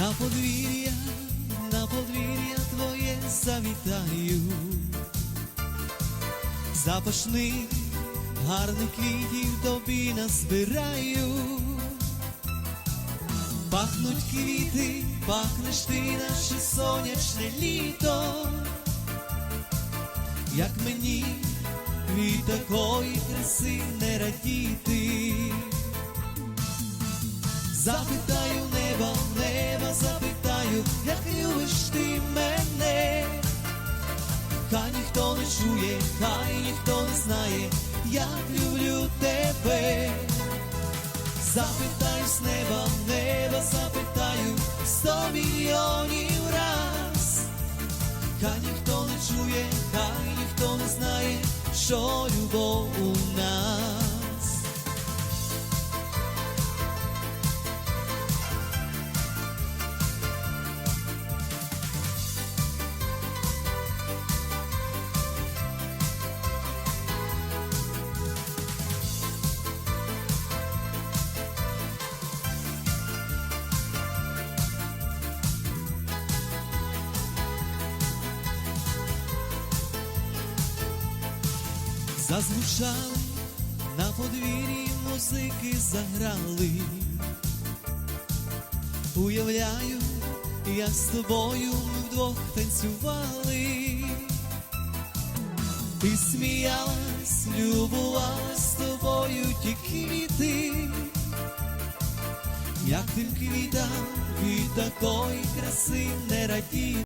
На подвір'я, на подвір'я твоє завітаю, запашних гарних квітів тобі назбираю, пахнуть квіти, пахнеш ти наше сонячне літо, як мені від такої краси не радіти. Запитаю неба, хай ніхто не чує, хай ніхто не знає, як люблю тебе. Запитаю з неба, неба запитаю, сто мільйонів раз. Хай ніхто не чує, хай ніхто не знає, що любов у нас. Зазвучали на подвір'ї музики заграли. Уявляю, як з тобою ми вдвох танцювали. Ти сміялась, любувалась з тобою ті квіти, як тим квітам від такої краси не радіти.